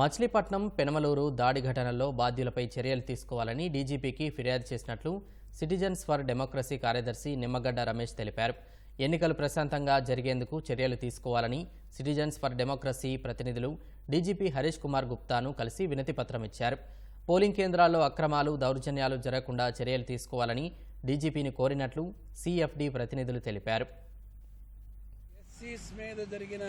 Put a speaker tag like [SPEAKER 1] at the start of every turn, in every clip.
[SPEAKER 1] మచిలీపట్నం పెనమలూరు దాడి ఘటనలో బాధ్యులపై చర్యలు తీసుకోవాలని డీజీపీకి ఫిర్యాదు చేసినట్లు సిటిజన్స్ ఫర్ డెమోక్రసీ కార్యదర్శి నిమ్మగడ్డ రమేష్ తెలిపారు. ఎన్నికలు ప్రశాంతంగా జరిగేందుకు చర్యలు తీసుకోవాలని సిటిజన్స్ ఫర్ డెమోక్రసీ ప్రతినిధులు డీజీపీ హరీష్ కుమార్ గుప్తాను కలిసి వినతిపత్రం ఇచ్చారు. పోలింగ్ కేంద్రాల్లో అక్రమాలు దౌర్జన్యాలు జరగకుండా చర్యలు తీసుకోవాలని డీజీపీని కోరినట్లు సిఎఫ్డి ప్రతినిధులు తెలిపారు.
[SPEAKER 2] ఎస్సీస్ మీద జరిగిన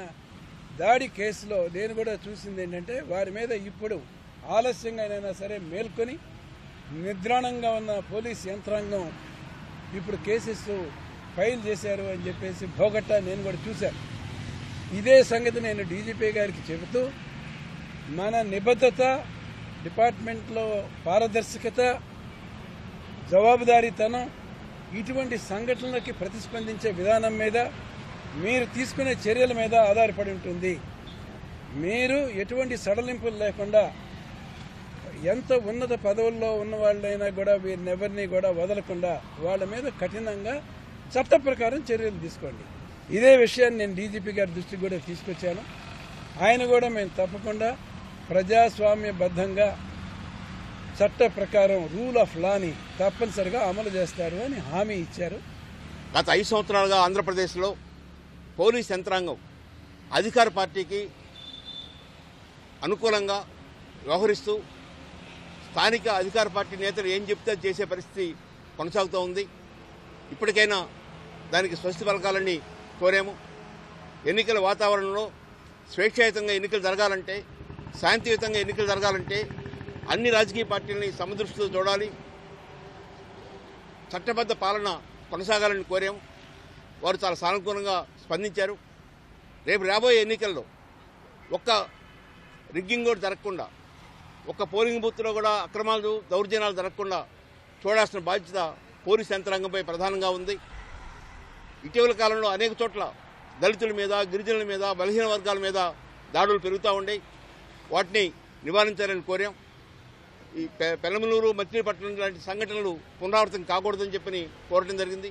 [SPEAKER 2] దాడి కేసులో నేను కూడా చూసింది ఏంటంటే వారి మీద ఇప్పుడు ఆలస్యంగా అయినా సరే మేల్కొని నిద్రాణంగా ఉన్న పోలీస్ యంత్రాంగం ఇప్పుడు కేసెస్ ఫైల్ చేశారు అని చెప్పేసి భోగట్టా నేను కూడా చూశాను. ఇదే సంగతి నేను డీజీపీ గారికి చెబుతూ మన నిబద్ధత డిపార్ట్మెంట్లో పారదర్శకత జవాబుదారీతనం ఇటువంటి సంఘటనలకి ప్రతిస్పందించే విధానం మీద మీరు తీసుకునే చర్యల మీద ఆధారపడి ఉంటుంది. మీరు ఎటువంటి సడలింపులు లేకుండా ఎంత ఉన్నత పదవుల్లో ఉన్న వాళ్ళైనా కూడా వీరినెవరిని కూడా వదలకుండా వాళ్ళ మీద కఠినంగా చట్ట ప్రకారం చర్యలు తీసుకోండి. ఇదే విషయాన్ని నేను డీజీపీ గారి దృష్టికి కూడా తీసుకొచ్చాను. ఆయన కూడా మేము తప్పకుండా ప్రజాస్వామ్యబద్ధంగా చట్ట ప్రకారం రూల్ ఆఫ్ లాని తప్పనిసరిగా అమలు చేస్తారు అని హామీ ఇచ్చారు.
[SPEAKER 3] గత ఐదు సంవత్సరాలుగా ఆంధ్రప్రదేశ్లో పోలీస్ యంత్రాంగం అధికార పార్టీకి అనుకూలంగా వ్యవహరిస్తూ స్థానిక అధికార పార్టీ నేతలు ఏం చెప్తే చేసే పరిస్థితి కొనసాగుతూ ఉంది. ఇప్పటికైనా దానికి స్వస్తి పలకాలని కోరాము. ఎన్నికల వాతావరణంలో స్వేచ్ఛాయుతంగా ఎన్నికలు జరగాలంటే శాంతియుతంగా ఎన్నికలు జరగాలంటే అన్ని రాజకీయ పార్టీలని సమదృష్టితో చూడాలి చట్టబద్ధ పాలన కొనసాగాలని కోరాము. వారు చాలా సానుకూలంగా స్పందించారు. రేపు రాబోయే ఎన్నికల్లో ఒక్క రిగ్గింగ్ కూడా జరగకుండా ఒక్క పోలింగ్ బూత్లో కూడా అక్రమాలు దౌర్జన్యాలు జరగకుండా చూడాల్సిన బాధ్యత పోలీస్ యంత్రాంగంపై ప్రధానంగా ఉంది. ఇటీవల కాలంలో అనేక చోట్ల దళితుల మీద గిరిజనుల మీద బలహీన వర్గాల మీద దాడులు పెరుగుతూ ఉండే వాటిని నివారించాలని కోరాం. ఈ పెనమలూరు మచిలీపట్నం లాంటి సంఘటనలు పునరావృతం కాకూడదని చెప్పని కోరడం జరిగింది.